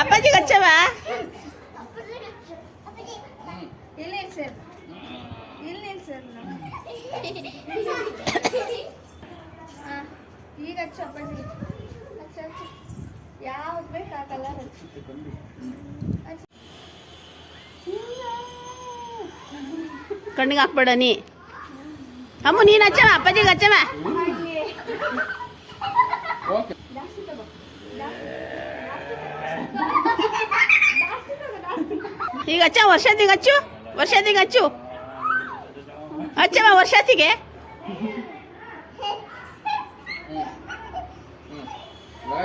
అబ్బాజీకి వచ్చావా? కండి కాకపోడని. అమ్ము నేను వచ్చావా? అప్పాజీకి వచ్చావా? ಈಗ ಹಚ್ಚ ವರ್ಷದಿಗೆ ಹಚ್ಚು ವರ್ಷದಿಗೆ ಹಚ್ಚು ಹಚ್ಚವ ವರ್ಷತಿಗೆ ಇವಾಗ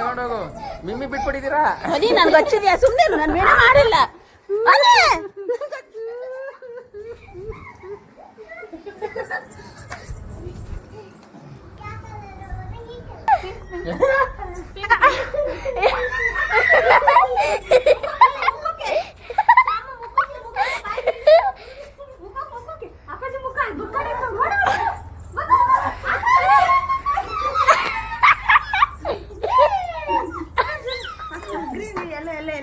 ತಗೊಂಡೋಗು. ಮಿಮ್ಮಿ ಬಿಟ್ಬಿಟ್ಟಿದ್ದೀರಾ? ಅದೇ ನನ್ಗೆ ಹಚ್ಚಿದ್ಯಾ? ಸುಮ್ಮನೆ ನಾನು ಬೇರೆ ಮಾಡಿಲ್ಲ. ಅದೇ.